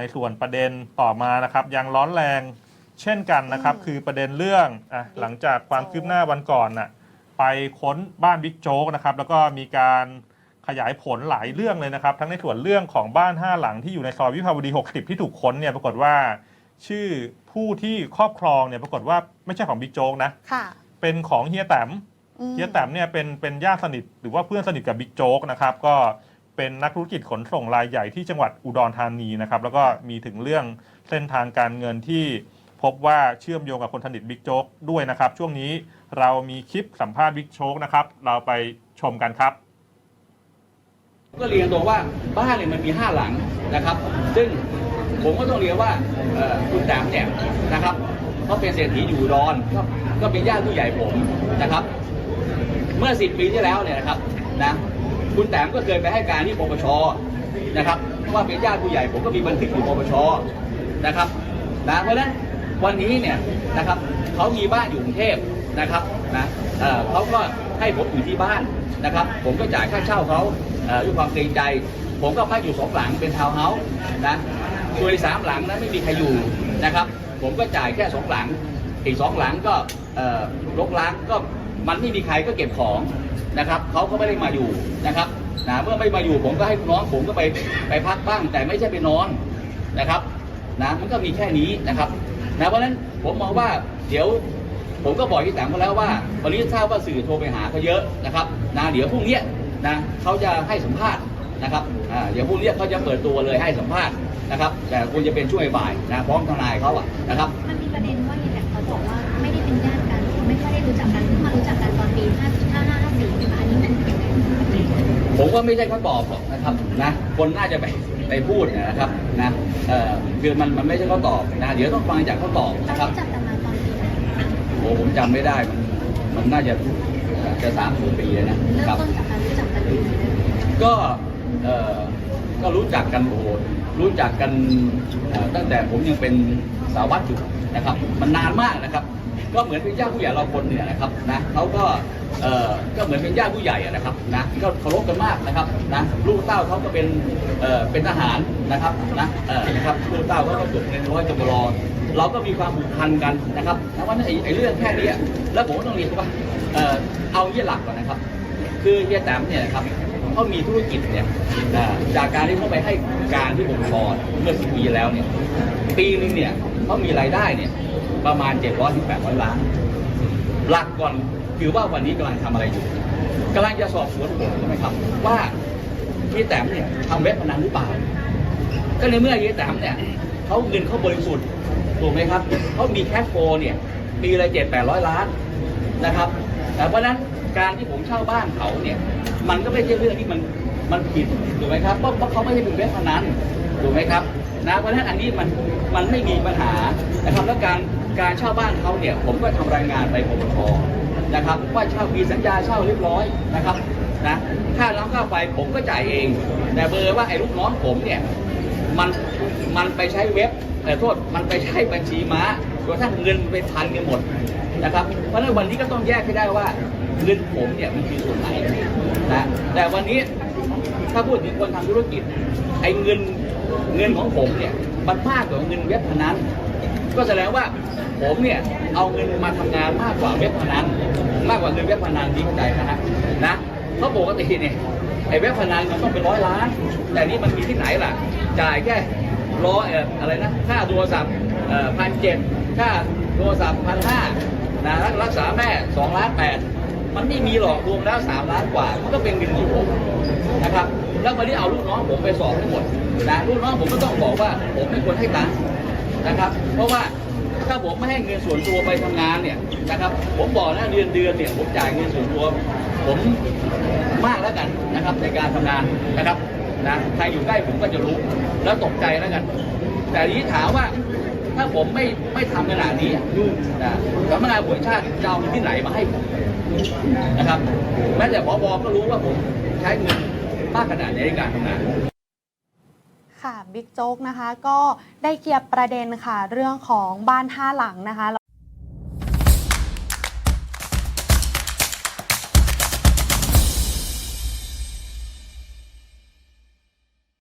ในส่วนประเด็นต่อมานะครับ ยังร้อนแรงเช่นกันนะครับอืมคือประเด็นเรื่องอะหลังจากความคืบหน้าวันก่อนน่ะไปค้นบ้านบิ๊กโจ๊กนะครับ แล้วก็มีการขยายผลหลายเรื่องเลยนะครับ ทั้งในส่วนเรื่องของบ้านห้าหลังที่อยู่ในซอยวิภาวดี 60 ที่ถูกค้นเนี่ยปรากฏว่า ชื่อผู้ที่ครอบครองเนี่ยปรากฏว่าไม่ใช่ของบิ๊กโจ๊กนะค่ะเป็นของเฮียแตมอืม เฮียแตมเนี่ยเป็นเป็นญาติสนิทหรือว่าเพื่อนสนิทกับบิ๊กโจ๊กนะครับก็ เป็นนักธุรกิจขนส่งรายใหญ่ที่จังหวัดอุดรธานีนะครับแล้วก็มีถึงเรื่องเส้นทางการเงินที่พบว่าเชื่อมโยงกับคนสนิทบิ๊กโจ๊กด้วยนะครับ ช่วงนี้เรามีคลิปสัมภาษณ์บิ๊กโจ๊กนะครับ เราไปชมกันครับก็เรียนตรงว่าบ้านเนี่ยมันมีห้าหลังนะครับ ซึ่งผมก็ต้องเรียนว่าคุณแตมเนี่ยนะครับเขาเป็นเศรษฐีอยู่อุดอนก็เป็นญาติผู้ใหญ่ผมนะครับ เมื่อสิบปีที่แล้วเนี่ยนะครับนะ คุณแตมก็เคยไปให้การที่ปปชนะครับว่าเป็นญาติผู้ใหญ่ผมก็มีบันทึกอยู่ปปชนะครับนะเพราะฉะนั้นวันนี้เนี่ยนะครับเขามีบ้านอยู่กรุงเทพนะครับนะเเขาก็ให้ผมอยู่ที่บ้านนะครับ ผมก็จ่ายค่าเช่าเขาด้วยความเกรงใจ ผมก็พักอยู่สองหลังเป็นทาวน์เฮาส์นะส่วนสามหลังนั้นไม่มีใครอยู่นะครับ ผมก็จ่ายแค่สองหลังอีกสองหลังก็เอ่อรกร้างก็ มันไม่มีใครก็เก็บของนะครับเขาก็ไม่ได้มาอยู่นะครับนะเมื่อไม่มาอยู่ผมก็ให้น้องผมก็ไปไปพักบ้าง แต่ไม่ใช่ไปนอนนะครับนะมันก็มีแค่นี้นะครับนะเพราะฉะนั้นผมมองว่าเดี๋ยวผมก็บอกที่แตงมาแล้วว่าวันนี้ทราบว่าสื่อโทรไปหาเขาเยอะนะครับนะเดี๋ยวพรุ่งนี้นะเขาจะให้สัมภาษณ์นะครับอ่าเดี๋ยวพรุ่งนี้เขาจะเปิดตัวเลยให้สัมภาษณ์นะครับ แต่ควรจะเป็นช่วงบ่ายนะพร้อมทนายเขาอะนะครับมันมีประเด็นว่าเนี่ยแต่เขาบอกว่าไม่ได้เป็นญาติกัน ไม่ค่อยได้รู้จักกันเพิ่งมารู้จักกันตอนปี5 5 5 4นะคะอันนี้มันเป็นยังไงผมว่าไม่ใช่เขาตอบหรอกนะครับนะคนน่าจะไปไปพูดนะครับนะเอ่อคือมันมันไม่ใช่เขาตอบนะเดี๋ยวต้องฟังจากเขาตอบเรานะครับรู้จักกันมาตอนปีไหนโอ้ผมจำไม่ได้มันมันน่าจะจะสามสิบปีแล้วนะเริ่คมรับ ต้นจากการรู้จักกันปีไหนก็เอ่อ ก็รู้จักกันโอ้รู้จักกันตั้งแต่ผมยังเป็นสาววัดอยู่นะครับ มันนานมากนะครับ ก็เหมือนเป็นญาติผู้ใหญ่เราคนเนี่ยนะครับนะเขาก็เอ่อก็เหมือนเป็นญาติผู้ใหญ่อะนะครับนะก็เคารพกันมากนะครับนะลูกเต้าเขาก็เป็นเอ่อเป็นทหารนะครับนะเอ่อนะครับลูกเต้าเขาก็จบในร้อยจบรอเราก็มีความผูกพันกันนะครับแล้ววันนั้ไอ้ไอ้เรื่องแค่นี้แล้วผมต้องเรียนว่าเอ่อเอาเยี่ยหลักก่อนนะครับ คือเฮียแต้มเนี่ยครับ เขามีธุรกิจเนี่ยจากการที่เขาไปให้การที่ผมชอเมื่อสิบปีแล้วเนี่ยปีนึงเนี่ยเขามีรายได้เนี่ยประมาณ700ถึง800ล้าน หลักก่อนคือว่าวันนี้กำลังทำอะไรอยู่กำลังจะสอบสวนผมใช่ไหมครับ ว่าเฮียแตมเนี่ยทำเว็บพนันหรือเปล่า ก็ในเมื่อเฮียแตมเนี่ยเขาเงินเขาบริสุทธิ์ถูกไหมครับเขามีแคชโฟเนี่ยปีละเจ็ดแปดร้อยล้านนะครับแต่เพราะนั้นการที่ผมเช่าบ้านเขาเนี่ย มันก็ไม่ใช่เรื่องที่มันมันผิดถูกไหมครับเพราะเพราะเขาไม่ได้เป็นเว็บพนันถูกไหมครับนะเพราะฉะนั้นอันนี้มันมันไม่มีปัญหานะครับแล้วการการเช่าบ้านเขาเนี่ยผมก็ทำรายงานไปปปชนะครับว่าเช่ามีสัญญาเช่าเรียบร้อยนะครับนะค่าน้ำค่าไฟผมก็จ่ายเอง แต่เบอร์ว่าไอ้ลูกน้องผมเนี่ยมันมันไปใช้เว็บ แต่โทษมันไปใช้บัญชีม้าจนกระทั่งเงินไปพันกันหมดนะครับ เพราะฉะนั้นวันนี้ก็ต้องแยกให้ได้ว่าเงินผมเนี่ยมันคือส่วนไหนนะแต่วันนี้ถ้าพูดถึงคนทำธุรกิจไอ้เงินเงินของผมเนี่ยมันมากกว่าเงินเว็บพนันก็แสดงว่าผมเนี่ยเอาเงินมาทำงานมากกว่าเว็บพนันมากกว่าเงินเว็บพนันที่เข้าใจนะฮะนะเพราะปกติเนี่ยไอ้เว็บพนันมันต้องเป็นร้อยล้าน แต่นี่มันมีที่ไหนล่ะ จ่ายแค่ ร้อยเอ่ออะไรนะค่าโทรศัพท์พันเจ็ดค่าโทรศัพท์พันห้านะรักษาแม่สองล้านแปดมันไม่มีหรอกรวมแล้วสามล้านกว่า มันก็เป็นเงินของผมนะครับ แล้ววันนี้เอาลูกน้องผมไปสอบให้งหมดนะลูกน้องผมก็ต้องบอกว่าผมไม่ควรให้ตังค์นะครับ เพราะว่าถ้าผมไม่ให้เงินส่วนตัวไปทำงานเนี่ยนะครับ ผมบอกนะเดือนเดือนเนี่ยผมจ่ายเงินส่วนตัว ผมมากแล้วกันนะครับในการทำงานนะครับ นะใครอยู่ใกล้ผมก็จะรู้ แล้วตกใจแล้วกัน แต่ทีนี้ถามว่าถ้าผมไม่ไม่ทำขนาดนี้อะนะสำนักงานผลชาติจะเอาเงินที่ไหนมาให้ผมนะครับ แม้แต่พบก็รู้ว่าผมใช้เงินมากขนาดไหนในการทำงานค่ะบิ๊กโจ๊กนะคะก็ได้เคลียร์ประเด็นค่ะเรื่องของบ้านห้าหลังนะคะ